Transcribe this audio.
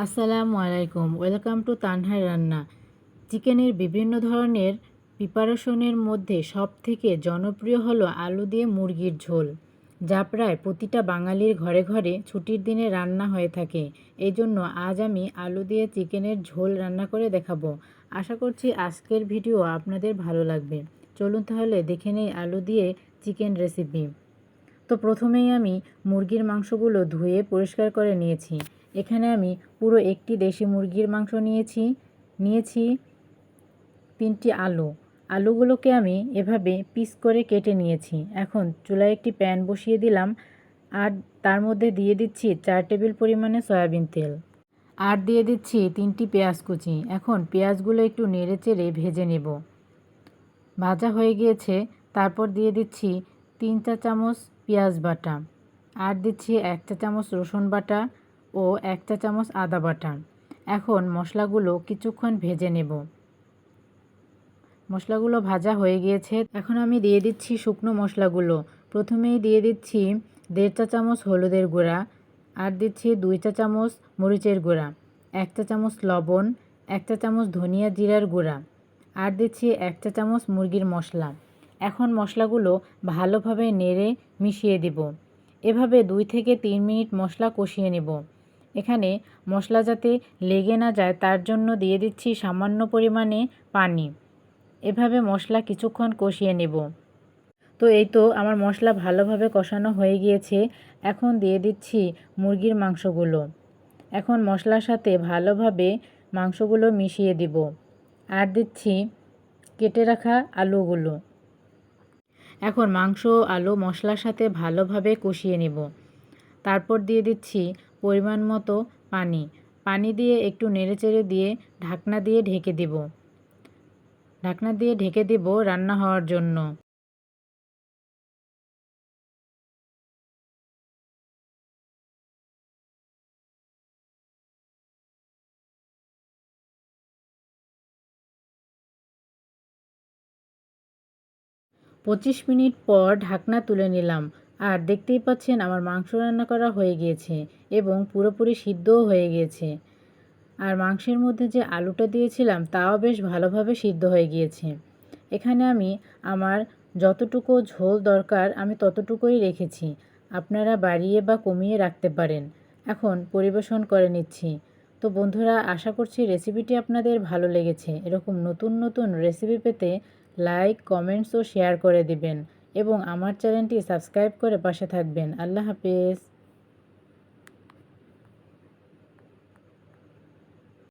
আসসালামু আলাইকুম। Welcome to তানহার রান্না। চিকেনের বিভিন্ন ধরনের প্রিপারেশনের মধ্যে সবথেকে জনপ্রিয় হলো আলু দিয়ে মুরগির ঝোল, যা প্রায় প্রতিটা বাঙালির ঘরে ঘরে ছুটির দিনে রান্না হয়ে থাকে। এই জন্য আজ আমি আলু দিয়ে চিকেনের ঝোল রান্না করে দেখাবো। আশা করছি আজকের ভিডিও আপনাদের ভালো লাগবে। চলুন তাহলে দেখে নেই আলু দিয়ে চিকেন রেসিপি। তো প্রথমেই আমি মুরগির মাংসগুলো ধুয়ে পরিষ্কার করে নিয়েছি। এখানে আমি পুরো একটি দেশি মুরগির মাংস নিয়েছি নিয়েছি তিনটি আলু। আলুগুলোকে আমি এভাবে পিস করে কেটে নিয়েছি। এখন চুলায় একটি প্যান বসিয়ে দিলাম আর তার মধ্যে দিয়ে দিচ্ছি চার টেবিল পরিমাণে সয়াবিন তেল। আর দিয়ে দিচ্ছি তিনটি পেঁয়াজ কুচি। এখন পেঁয়াজগুলো একটু নেড়ে চেড়ে ভেজে নেব। ভাজা হয়ে গিয়েছে, তারপর দিয়ে দিচ্ছি তিন চা চামচ পেঁয়াজ বাটা, আর দিচ্ছি এক চা চামচ রসুন বাটা ও এক চা চামচ আদা বাটা। এখন মশলাগুলো কিছুক্ষণ ভেজে নেব। মশলাগুলো ভাজা হয়ে গিয়েছে। এখন আমি দিয়ে দিচ্ছি শুকনো মশলাগুলো। প্রথমেই দিয়ে দিচ্ছি দেড় চা চামচ হলুদের গুঁড়া, আর দিচ্ছি দুই চা চামচ মরিচের গুঁড়া এক চা চামচ লবণ এক চা চামচ ধনিয়া জিরার গুঁড়া, আর দিচ্ছি এক চা চামচ মুরগির মশলা। এখন মশলাগুলো ভালোভাবে নেড়ে মিশিয়ে দেব। এভাবে দুই থেকে তিন মিনিট মশলা কষিয়ে নেব। এখানে মশলা যাতে লেগে না যায়, তার জন্য দিয়ে দিচ্ছি সামান্য পরিমাণে পানি। এভাবে মশলা কিছুক্ষণ কষিয়ে নেব। তো এই তো আমার মশলা ভালোভাবে কষানো হয়ে গিয়েছে। এখন দিয়ে দিচ্ছি মুরগির মাংসগুলো। এখন মশলার সাথে ভালোভাবে মাংসগুলো মিশিয়ে দিব। আর দিচ্ছি কেটে রাখা আলুগুলো। এখন মাংস, আলু, মশলার সাথে ভালোভাবে কষিয়ে নেব। তারপর দিয়ে দিচ্ছি পরিমাণ মতো পানি। পানি দিয়ে একটু নেড়েচেড়ে দিয়ে ঢাকনা দিয়ে ঢেকে দেব। ঢাকনা দিয়ে ঢেকে দেব রান্না হওয়ার জন্য। পঁচিশ মিনিট পর ঢাকনা তুলে নিলাম। আর দেখতেই পাচ্ছেন আমার মাংস রান্না করা হয়ে গিয়েছে এবং পুরোপুরি সিদ্ধও হয়ে গিয়েছে। আর মাংসের মধ্যে যে আলুটা দিয়েছিলাম, তাও বেশ ভালোভাবে সিদ্ধ হয়ে গিয়েছে। এখানে আমি আমার যতটুকু ঝোল দরকার, আমি ততটুকুই রেখেছি। আপনারা বাড়িয়ে বা কমিয়ে রাখতে পারেন। এখন পরিবেশন করে নিচ্ছি। তো বন্ধুরা, আশা করছি রেসিপিটি আপনাদের ভালো লেগেছে। এরকম নতুন নতুন রেসিপি পেতে লাইক কমেন্টস ও শেয়ার করে দিবেন এবং আমার চ্যানেলটি সাবস্ক্রাইব করে পাশে থাকবেন। আল্লাহ হাফিজ।